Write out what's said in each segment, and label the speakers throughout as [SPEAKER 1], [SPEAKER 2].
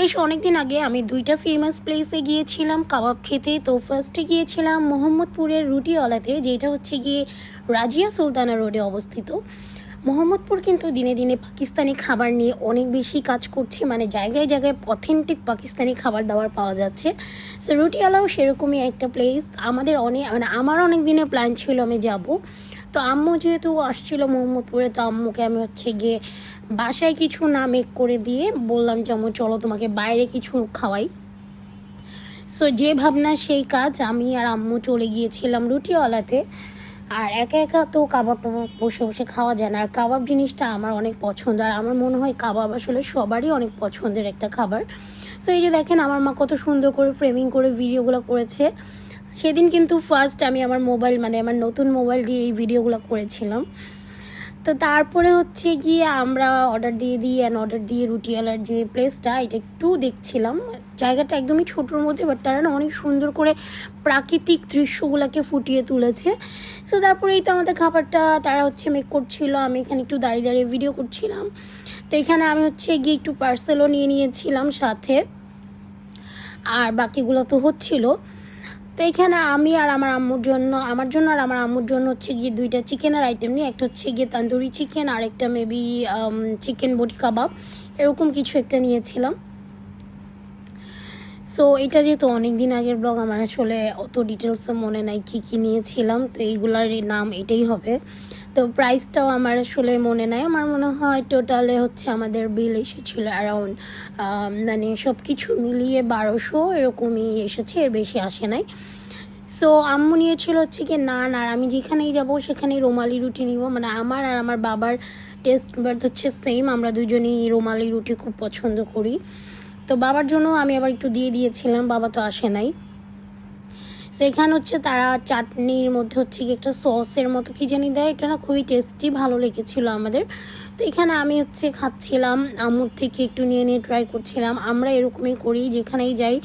[SPEAKER 1] বেশ অনেকদিন আগে আমি দুইটা ফেমাস প্লেসে গিয়েছিলাম, কাবাব খেতে। তো ফার্স্টে গিয়েছিলাম মোহাম্মদপুরের রুটিওয়ালাতে, যেটা হচ্ছে গিয়ে রাজিয়া সুলতানা রোডে অবস্থিত। মোহাম্মদপুর কিন্তু দিনে দিনে পাকিস্তানি খাবার নিয়ে অনেক বেশি কাজ করছে মানে জায়গায় জায়গায় অথেন্টিক পাকিস্তানি খাবার দাবার পাওয়া যাচ্ছে। সো রুটিওয়ালাও সেরকমই একটা প্লেস আমাদের অনেক মানে আমার অনেক দিনের প্ল্যান ছিল আমি যাব। তো আম্মু যেহেতু আসছিল মোহাম্মদপুরে, তো আম্মুকে আমি হচ্ছে গিয়ে বাসায় কিছু না মেক করে দিয়ে বললাম যে আম্মু চলো তোমাকে বাইরে কিছু খাওয়াই। সো যে ভাবনা সেই কাজ, আমি আর আম্মু চলে গিয়েছিলাম রুটিওয়ালাতে। আর একা একা তো কাবাব টাবাব বসে বসে খাওয়া যায় না। আর কাবাব জিনিসটা আমার অনেক পছন্দ। আর আমার মনে হয় কাবাব আসলে সবারই অনেক পছন্দের একটা খাবার। সো এই যে দেখেন, আমার মা কত সুন্দর করে ফ্রেমিং করে ভিডিওগুলো করেছে। সেদিন কিন্তু ফার্স্ট আমি আমার মোবাইল মানে আমার নতুন মোবাইল দিয়ে এই ভিডিওগুলো করেছিলাম। তো তারপরে হচ্ছে গিয়ে আমরা অর্ডার দিয়ে দিই অ্যান্ড অর্ডার দিয়ে রুটিওয়ালার যে প্লেসটা এটা একটু দেখছিলাম। জায়গাটা একদমই ছোটোর মধ্যে বাট তারা না অনেক সুন্দর করে প্রাকৃতিক দৃশ্যগুলোকে ফুটিয়ে তুলেছে। সো তারপরে এই তো আমাদের খাবারটা তারা হচ্ছে মেক করছিল, আমি এখানে একটু দাঁড়িয়ে দাঁড়িয়ে ভিডিও করছিলাম। তো এখানে আমি হচ্ছে গিয়ে একটু পার্সেলও নিয়ে নিয়েছিলাম সাথে। আর বাকিগুলো তো হচ্ছিল। তো এখানে আমি আর আমার আম্মুর জন্য, আমার জন্য আর আমার আম্মুর জন্য হচ্ছে গিয়ে দুইটা চিকেনের আইটেম নিয়ে, একটা হচ্ছে গিয়ে তান্দুরি চিকেন আর একটা মেবি চিকেন বটি কাবাব এরকম কিছু একটা নিয়েছিলাম। সো এটা যেহেতু অনেক দিন আগের ব্লগ আমার আসলে অত ডিটেলসে মনে নাই কী কী নিয়েছিলাম, তো এইগুলার নাম এটাই হবে। তো প্রাইসটাও আমার আসলে মনে নাই। আমার মনে হয় টোটালে হচ্ছে আমাদের বিল এসেছিল অ্যারাউন্ড মানে সব কিছু মিলিয়ে বারোশো এরকমই এসেছে, এর বেশি আসে নাই। সো আম্মু নিয়েছিল হচ্ছে কি নান, আর আমি যেখানেই যাব সেখানেই রুমালি রুটি নিব। মানে আমার আর আমার বাবার টেস্ট বাট হচ্ছে সেম আমরা দুজনেই রুমালি রুটি খুব পছন্দ করি। তো বাবার জন্য আমি আবার একটু দিয়ে দিয়েছিলাম, বাবা তো আসে নাই। সো এখানে হচ্ছে তারা চাটনির মধ্যে হচ্ছে কি একটা সসের মতো, কি জানি দেয়? এটা না খুবই টেস্টি ভালো লেগেছিল আমাদের। তো এখানে আমি হচ্ছে খাচ্ছিলাম আমুর থেকে একটু নিয়ে নিয়ে ট্রাই করছিলাম। আমরা এরকমই করি, যেখানেই যাই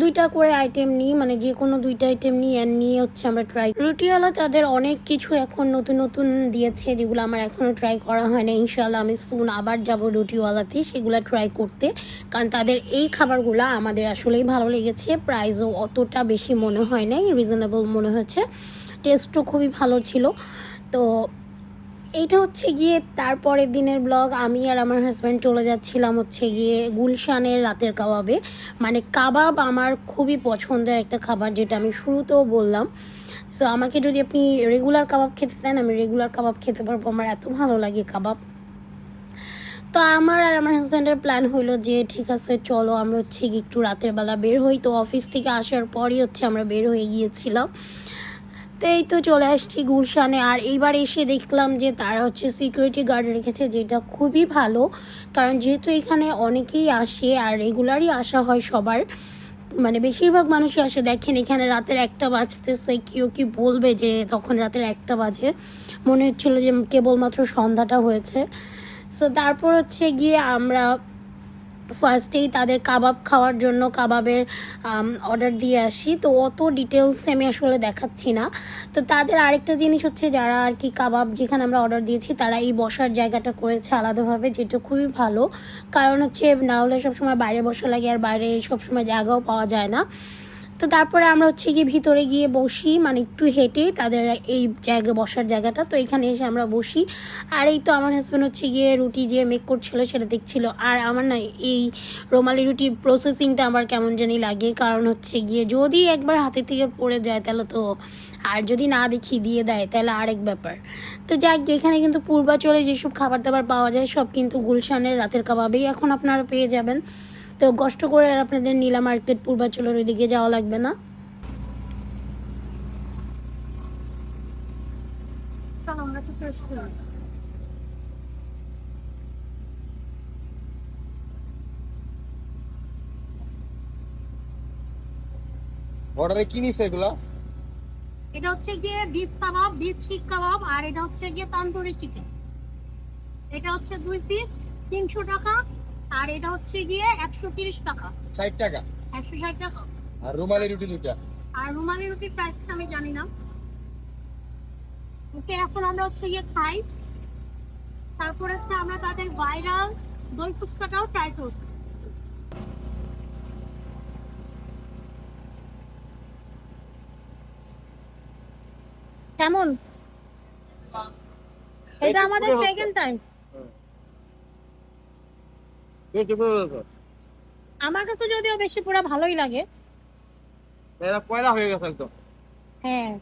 [SPEAKER 1] দুইটা করে আইটেম নিই মানে যে কোনো দুইটা আইটেম নিই আর নিয়ে হচ্ছে আমরা ট্রাই রুটিওয়ালা তাদের অনেক কিছু এখন নতুন নতুন দিয়েছে, যেগুলো আমার এখনও ট্রাই করা হয় না ইনশাল্লাহ আমি সুন আবার যাব রুটিওয়ালাতে সেগুলো ট্রাই করতে, কারণ তাদের এই খাবারগুলো আমাদের আসলেই ভালো লেগেছে। প্রাইসও অতটা বেশি মনে হয় নাই রিজনেবল মনে হচ্ছে। টেস্টও খুবই ভালো ছিল। তো এইটা হচ্ছে গিয়ে তারপরের দিনের ব্লগ আমি আর আমার হাজব্যান্ড চলে যাচ্ছিলাম হচ্ছে গিয়ে গুলশানের রাতের কাবাবে। মানে কাবাব আমার খুবই পছন্দের একটা খাবার যেটা আমি শুরুতেও বললাম। সো আমাকে যদি আপনি রেগুলার কাবাব খেতে দেন, আমি রেগুলার কাবাব খেতে পারব। আমার এত ভালো লাগে কাবাব। তো আমার আর আমার হাজব্যান্ডের প্ল্যান হলো যে, ঠিক আছে, চলো আমরা হচ্ছে গিয়ে একটু রাতের বেলা বের হই। তো অফিস থেকে আসার পরই হচ্ছে আমরা বের হয়ে গিয়েছিলাম। তো এই তো চলে আসছি গুলশানে। আর এইবার এসে দেখলাম যে তারা হচ্ছে সিকিউরিটি গার্ড রেখেছে, যেটা খুবই ভালো। কারণ যেহেতু এখানে অনেকেই আসে আর রেগুলারই আসা হয় সবার মানে বেশিরভাগ মানুষই আসে। দেখেন এখানে রাতের একটা বাজতেছে, কেউ কি বলবে যে তখন রাতের একটা বাজে। মনে হচ্ছিল যে কেবলমাত্র সন্ধ্যাটা হয়েছে। সো তারপর হচ্ছে গিয়ে আমরা ফার্স্টেই তাদের কাবাব খাওয়ার জন্য কাবাবের অর্ডার দিয়ে আসি। তো অত ডিটেলস আমি আসলে দেখাচ্ছি না। তো তাদের আরেকটা জিনিস হচ্ছে যারা আর কি কাবাব যেখানে আমরা অর্ডার দিয়েছি, তারা এই বসার জায়গাটা করেছে আলাদাভাবে, যেটা খুবই ভালো। কারণ হচ্ছে না হলে সবসময় বাইরে বসা লাগে, আর বাইরে সবসময় জায়গাও পাওয়া যায় না। তো তারপরে আমরা হচ্ছে গিয়ে ভিতরে গিয়ে বসি মানে একটু হেঁটে তাদের এই জায়গায় বসার জায়গাটা। তো এখানে এসে আমরা বসি। আর এই তো আমার হাজব্যান্ড হচ্ছে গিয়ে রুটি যে মেক করছিল সেটা দেখছিল। আর আমার না এই রোমালি রুটি প্রসেসিংটা আমার কেমন জানি লাগে। কারণ হচ্ছে গিয়ে যদি একবার হাতে থেকে পড়ে যায় তাহলে তো আর যদি না দেখি দিয়ে দেয় তাহলে আরেক ব্যাপার। তো যাক, এখানে কিন্তু পূর্বাচলে যেসব খাবার দাবার পাওয়া যায় সব কিন্তু গুলশানের রাতের কাবাবেই এখন আপনারা পেয়ে যাবেন। তো কষ্ট করে আর আপনাদের নীলা মার্কেট পূর্বাচলের ওইদিকে যাওয়া লাগবে না?
[SPEAKER 2] অর্ডারে কি নিছে এগুলা?
[SPEAKER 3] এটা হচ্ছে গিয়ে বিফ কাবাব বিফ শিক কাবাব আর এটা হচ্ছে গিয়ে তান্দুরি চিকেন। এটা হচ্ছে দুই পিস তিনশো টাকা আর এটা হচ্ছে গিয়ে একশো তিরিশ টাকা।
[SPEAKER 2] ষাট টাকা।
[SPEAKER 3] একশো ষাট টাকা।
[SPEAKER 2] আর রুমালি রুটি দুটা
[SPEAKER 3] আর রুমালি রুটির প্রাইসটা আমি জানি না। ওকে এখন আমরা হচ্ছে গিয়ে খাই। তারপর হচ্ছে আমরা তাদের ভাইরাল দই ফুচকাটাও ট্রাই করব। কেমন? এটা আমাদের সেকেন্ড টাইম আমার কাছে যদিও বেশি পুরা ভালোই লাগে।
[SPEAKER 2] এরা পয়লা হয়ে গেছে একদম।
[SPEAKER 3] হ্যাঁ।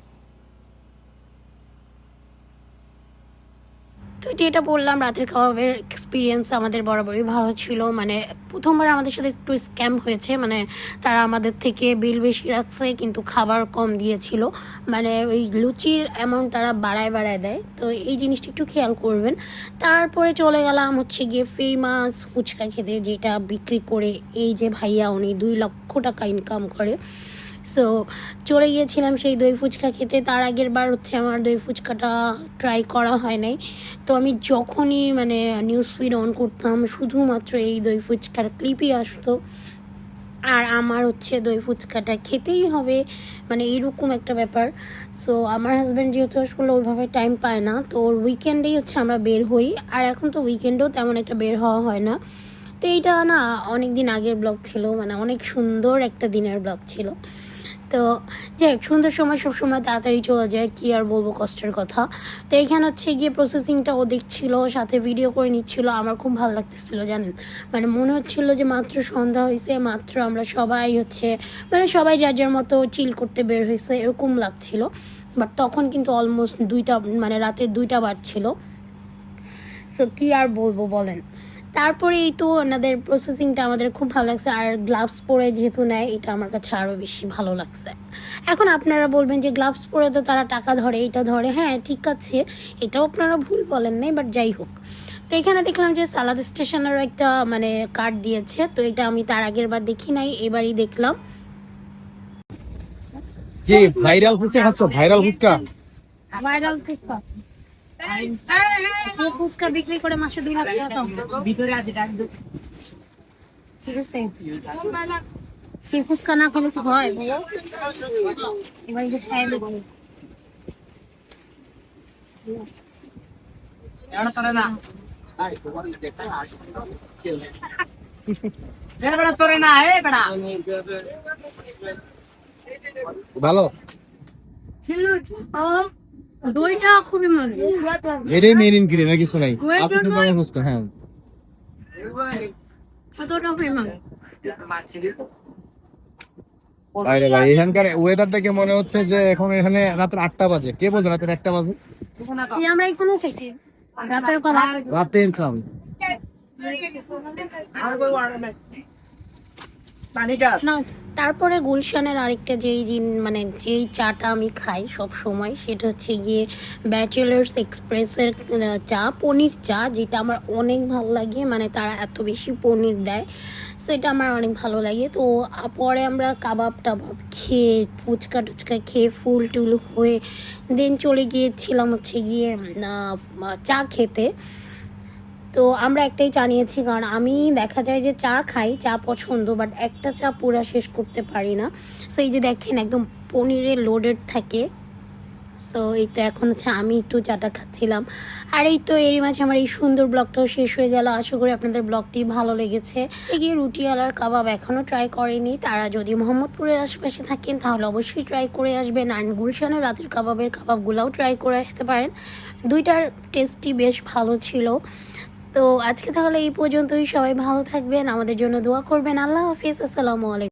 [SPEAKER 1] তো যেটা বললাম, রাতের খাবারের এক্সপিরিয়েন্স আমাদের বরাবরই ভালো ছিল। মানে প্রথমবার আমাদের সাথে একটু স্ক্যাম হয়েছে। মানে তারা আমাদের থেকে বিল বেশি রাখছে, কিন্তু খাবার কম দিয়েছিল। মানে ওই লুচির অ্যামাউন্ট তারা বাড়ায় বাড়ায় দেয়। তো এই জিনিসটা একটু খেয়াল করবেন। তারপরে চলে গেলাম হচ্ছে গিয়ে ফেমাস ফুচকা খেতে, যেটা বিক্রি করে এই যে ভাইয়া, উনি দুই লক্ষ টাকা ইনকাম করে। সো চলে গিয়েছিলাম সেই দই ফুচকা খেতে। তার আগের বার হচ্ছে আমার দই ফুচকাটা ট্রাই করা হয় নাই। তো আমি যখনই মানে নিউজ ফিড অন করতাম, শুধুমাত্র এই দই ফুচকার ক্লিপই আসতো। আর আমার হচ্ছে দই ফুচকাটা খেতেই হবে মানে এরকম একটা ব্যাপার। সো আমার হাজব্যান্ড যেহেতু আসলে ওইভাবে টাইম পায় না, তো ওর উইকেন্ডেই হচ্ছে আমরা বের হই। আর এখন তো উইকেন্ডেও তেমন একটা বের হওয়া হয় না। তো এইটা না অনেক দিন আগের ব্লগ ছিল মানে অনেক সুন্দর একটা দিনের ব্লগ ছিল। তো যাই হোক, সুন্দর সময় সব সময় তাড়াতাড়ি চলে যায় কি আর বলব কষ্টের কথা। তো এখানে হচ্ছে গিয়ে প্রসেসিংটা ও দেখছিল সাথে ভিডিও করে নিচ্ছিল আমার খুব ভালো লাগতেছিল জানেন? মানে মনে হচ্ছিল যে মাত্র সন্ধ্যা হয়েছে মাত্র আমরা সবাই হচ্ছে মানে সবাই যার যার মতো চিল করতে বের হয়েছে এরকম লাগছিল। বাট তখন কিন্তু অলমোস্ট দুইটা মানে রাতের দুইটা বাজছিল। সো কি আর বলব বলেন? তারপরে এই তো ওনাদের প্রসেসিংটা আমাদের খুব ভালো লাগছে। আর গ্লাভস পরে যেহেতু নেয় এটা আমার কাছে আরও বেশি ভালো লাগছে। এখন আপনারা বলবেন যে গ্লাভস পরে তো তারা টাকা ধরে এটা ধরে। হ্যাঁ ঠিক আছে এটাও আপনারা ভুল বলেন নাই বাট যাই হোক। তো এখানে দেখলাম যে সালাদ স্টেশনেরও একটা মানে কার্ড দিয়েছে। তো এটা আমি তার আগের বার দেখি নাই এবারই দেখলাম।
[SPEAKER 2] জি ভাইরাল খাচ্ছ ভাইরাল ফুচকা
[SPEAKER 3] ভাইরাল ফুচকা এই ফুচকা বিক্রি করে মাসে দুই লাখ টাকা ভিতরে আছে ঠিক আছে সেই ফুচকা না খেলে কি হয় এবার
[SPEAKER 2] ভালো?
[SPEAKER 3] দইটা খুবই মনে
[SPEAKER 2] এটাই মেন ইনগ্রিডিয়েন্ট কিছু নাই আপনি তো ফুচকা হ্যাঁ
[SPEAKER 3] কতটা ফেমাস
[SPEAKER 2] আরে ভাই এখানকার ওয়েদার দেখে মনে হচ্ছে যে এখন এখানে রাতের আটটা বাজে কে বলছে রাতের একটা বাজে
[SPEAKER 3] আমরা এখানে খেয়েছি রাতের খাবার
[SPEAKER 2] রাতের
[SPEAKER 1] তারপরে গুলশানের আরেকটা যেই জিন মানে যেই চাটা আমি খাই সব সময়, সেটা হচ্ছে গিয়ে ব্যাচেলার্স এক্সপ্রেসের চা, পনির চা, যেটা আমার অনেক ভালো লাগে মানে তারা এত বেশি পনির দেয়, সেটা আমার অনেক ভালো লাগে। তো পরে আমরা কাবাব টাবাব খেয়ে, ফুচকা টুচকা খেয়ে, ফুল টুল হয়ে, দেন চলে গিয়েছিলাম হচ্ছে গিয়ে চা খেতে। তো আমরা একটাই চা নিয়েছি কারণ আমি দেখা যায় যে চা খাই, চা পছন্দ বাট একটা চা পুরা শেষ করতে পারি না। সো এই যে দেখেন, একদম পনিরের লোডেড থাকে। সো এই তো এখন হচ্ছে আমি একটু চাটা খাচ্ছিলাম। আর এই তো এরই মাঝে আমার এই সুন্দর ব্লগটাও শেষ হয়ে গেল। আশা করি আপনাদের ব্লগটি ভালো লেগেছে। এগিয়ে রুটিওয়ালার কাবাব এখনও ট্রাই করেনি। তারা যদি মোহাম্মদপুরের আশেপাশে থাকেন, তাহলে অবশ্যই ট্রাই করে আসবেন। আর গুলশানের রাতের কাবাবের কাবাবগুলোও ট্রাই করে আসতে পারেন। দুইটার টেস্টই বেশ ভালো ছিল। তো আজকে তাহলে এই পর্যন্তই। সবাই ভালো থাকবেন, আমাদের জন্য দোয়া করবেন। আল্লাহ হাফিজ, আসসালামু আলাইকুম।